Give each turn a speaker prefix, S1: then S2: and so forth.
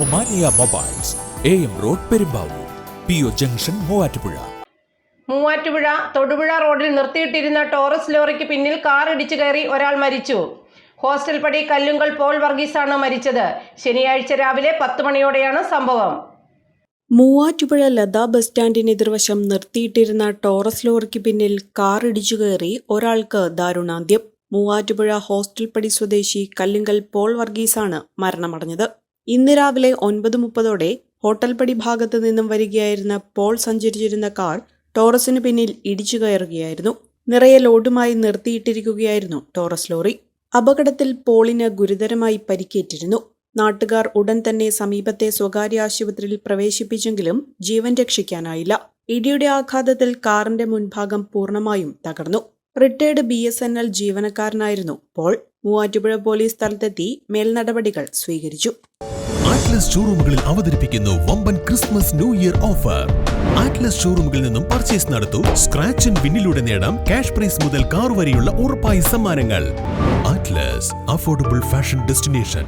S1: Omania mobiles A M road Perumbavoor P O junction Muvattupuzha.
S2: Muvattupuzha Thodupuzha റോഡിൽ നിർത്തിയിട്ടിരുന്ന Taurus ലോറിക്ക് പിന്നിൽ car ഇടിച്ചു കയറി ഒരാൾ മരിച്ചു. ഹോസ്റ്റൽ പടി കല്ലുങ്കൽ പോൾ വർഗീസാണ് മരിച്ചത്. ശനിയാഴ്ച രാവിലെ പത്ത് മണിയോടെയാണ് സംഭവം.
S3: മൂവാറ്റുപുഴ ലതാ ബസ് സ്റ്റാൻഡിന് എതിർവശം നിർത്തിയിട്ടിരുന്ന ടോറസ് ലോറിക്ക് പിന്നിൽ കാർ ഇടിച്ചു കയറി ഒരാൾക്ക് ദാരുണാന്ത്യം. മൂവാറ്റുപുഴ ഹോസ്റ്റൽ പടി സ്വദേശി കല്ലുങ്കൽ പോൾ വർഗീസാണ് മരണമടഞ്ഞത്. ഇന്ന് രാവിലെ ഒൻപത് മുപ്പതോടെ ഹോട്ടൽ പടി ഭാഗത്ത് നിന്നും വരികയായിരുന്ന പോൾ സഞ്ചരിച്ചിരുന്ന കാർ ടോറസിന് പിന്നിൽ ഇടിച്ചു കയറുകയായിരുന്നു. നിറയെ ലോഡുമായി നിർത്തിയിട്ടിരിക്കുകയായിരുന്നു ടോറസ് ലോറി. അപകടത്തിൽ പോളിന് ഗുരുതരമായി പരിക്കേറ്റിരുന്നു. നാട്ടുകാർ ഉടൻ തന്നെ സമീപത്തെ സ്വകാര്യ ആശുപത്രിയിൽ പ്രവേശിപ്പിച്ചെങ്കിലും ജീവൻ രക്ഷിക്കാനായില്ല. ഇടിയുടെ ആഘാതത്തിൽ കാറിന്റെ മുൻഭാഗം പൂർണമായും തകർന്നു. Retired B S N L ജീവനക്കാരനായിരുന്നു Paul. Muvattupuzha police സ്ഥലത്തെത്തി മേൽനടപടികൾ സ്വീകരിച്ചു.
S4: ആറ്റ്ലസ് ഷോറൂമുകളിൽ അവതരിപ്പിക്കുന്നു വമ്പൻ Christmas New Year offer Atlas ഷോറൂമുകളിൽ നിന്നും പർച്ചേസ് നടത്തൂ സ്ക്രാച്ച് ആൻഡ് വിന്നിലൂടെ നേടാം ക്യാഷ് പ്രൈസ് മുതൽ കാർ വരെയുള്ള ഉറപ്പായ സമ്മാനങ്ങൾ. Atlas affordable fashion destination